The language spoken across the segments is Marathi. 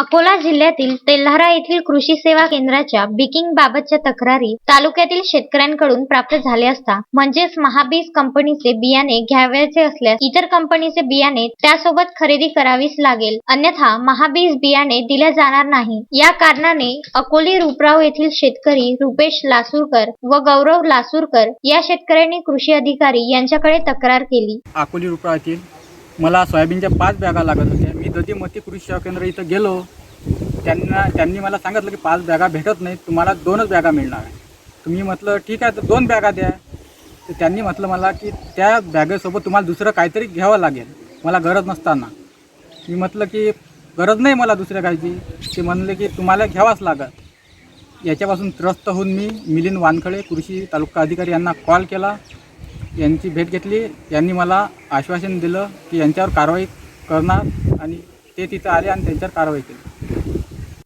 अकोला जिल्ह्यातील तेल्हारा येथील कृषी सेवा केंद्राच्या बिकिंग बाबतच्या तक्रारी तालुक्यातील शेतकऱ्यांकडून प्राप्त झाल्या असता म्हणजेच महाबीज कंपनीचे बियाणे घ्यावयाचे असल्यास इतर कंपनीचे बियाणे त्यासोबत खरेदी करावीच लागेल. अन्यथा महाबीज बियाणे दिल्या जाणार नाही. या कारणाने अकोली रुपराव येथील शेतकरी रुपेश लासूरकर व गौरव लासूरकर या शेतकऱ्यांनी कृषी अधिकारी यांच्याकडे तक्रार केली. अकोली रुपयातील मला सोयाबीनच्या पाच बॅगा लागत होत्या. दधीमती कृषी सेवा केंद्र इथं गेलो त्यांना त्यांनी मला सांगितलं की पाच बॅगा भेटत नाहीत तुम्हाला दोनच बॅगा मिळणार आहे तुम्ही म्हटलं ठीक आहे तर दोन बॅगा द्या. तर त्यांनी म्हटलं मला की त्या बॅगेसोबत तुम्हाला दुसरं काहीतरी घ्यावं लागेल. मला गरज नसताना. मी म्हटलं की गरज नाही मला दुसऱ्या काहीची. ते म्हणले की तुम्हाला घ्यावाच लागत याच्यापासून त्रस्त होऊन मी मिलिंद वानखळे कृषी तालुका अधिकारी यांना कॉल केला. यांची भेट घेतली. यांनी मला आश्वासन दिलं की यांच्यावर कारवाई करणार आणि ते तिथं आले आणि त्यांच्यावर कारवाई केली.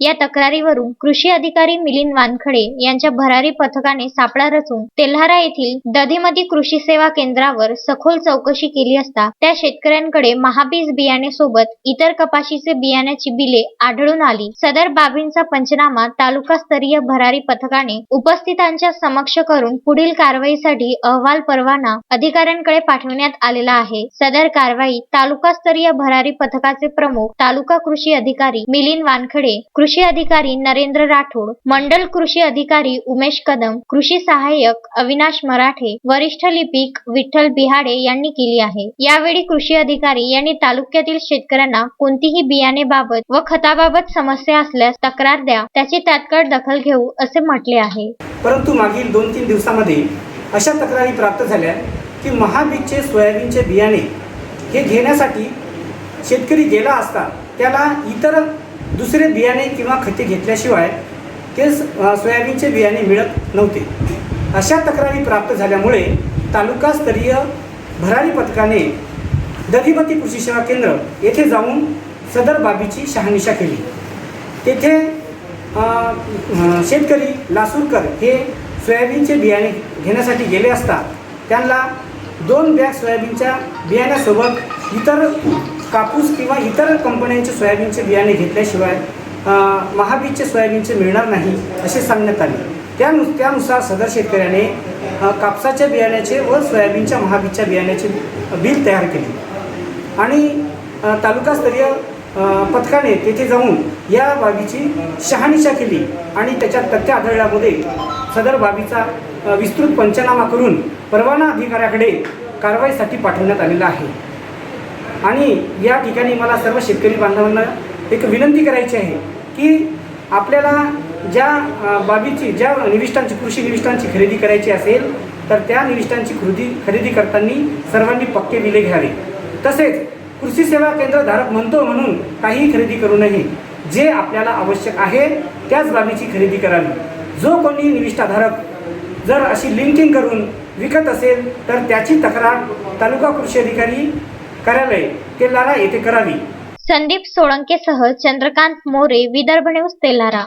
या तक्रारीवरून कृषी अधिकारी मिलिंद वानखडे यांच्या भरारी पथकाने सापळा रचून तेल्हारा येथील दधीमती कृषी सेवा केंद्रावर सखोल चौकशी केली असता त्या शेतकऱ्यांकडे महाबीज बियाणे सोबत इतर कपाशीचे बियाण्याची बिले आढळून आली. सदर बाबींचा पंचनामा तालुकास्तरीय भरारी पथकाने उपस्थितांच्या समक्ष करून पुढील कारवाईसाठी अहवाल परवाना अधिकाऱ्यांकडे पाठवण्यात आलेला आहे. सदर कारवाई तालुकास्तरीय भरारी पथकाचे प्रमुख तालुका कृषी अधिकारी मिलिंद वानखडे कृषी अधिकारी नरेंद्र राठोड मंडल कृषी अधिकारी उमेश कदम कृषी सहाय्यक अविनाश मराठे वरिष्ठ लिपिक विठ्ठल बिहाडे यांनी केली आहे. यावेळी कृषी अधिकारी यांनी तालुक्यातील शेतकऱ्यांना कोणतीही बियाणेबाबत व खताबाबत समस्या असल्यास तक्रार द्या त्याची तात्काळ दखल घेऊ असे म्हटले आहे. परंतु मागील दोन तीन दिवसामध्ये अशा तक्रारी प्राप्त झाल्या की महाबीजचे सोयाबीनचे बियाणे हे घेण्यासाठी शेतकरी गेला असता त्याला इतर दुसरे बियाणे किंवा खते घेतल्याशिवाय ते स- सोयाबीनचे बियाणे मिळत नव्हते. अशा तक्रारी प्राप्त झाल्यामुळे तालुकास्तरीय भरारी पथकाने दधिपती कृषी सेवा केंद्र येथे जाऊन सदर बाबीची शहानिशा केली. तेथे शेतकरी लासूरकर हे सोयाबीनचे बियाणे घेण्यासाठी गेले असता त्यांना दोन बॅग सोयाबीनच्या बियाण्यासोबत इतर कापूस किंवा इतर कंपन्यांचे सोयाबीनचे बियाणे घेतल्याशिवाय महाबीजचे सोयाबीनचे मिळणार नाही असे सांगण्यात आले. त्यानु त्यानुसार सदर शेतकऱ्याने कापसाच्या बियाण्याचे व सोयाबीनच्या महाबीजच्या बियाण्याचे बिल तयार केले. आणि तालुकास्तरीय पथकाने तेथे जाऊन या बाबीची शहानिशा केली आणि त्याच्यात तथ्य आढळल्यामध्ये सदर बाबीचा विस्तृत पंचनामा करून परवाना अधिकाऱ्याकडे कारवाईसाठी पाठवण्यात आलेला आहे. आणि या ठिकाणी मला सर्व शेतकरी बांधवांना एक विनंती करायची आहे की आपल्याला ज्या बाबीची ज्या निविष्ठांची कृषी निविष्ठांची खरेदी करायची असेल तर त्या निविष्ठांची खरेदी खरेदी करताना सर्वांनी पक्के बिले घ्यावे. तसेच कृषी सेवा केंद्र धारक म्हणतो म्हणून काहीही खरेदी करू नये. जे आपल्याला आवश्यक आहे त्याच बाबीची खरेदी करावी. जो कोणी निविष्ठाधारक जर अशी लिंकिंग करून विकत असेल तर त्याची तक्रार तालुका कृषी अधिकारी कार्यालय तेलारा येथे करावी. संदीप सोळंकेसह चंद्रकांत मोरे विदर्भ न्यूज तेलारा.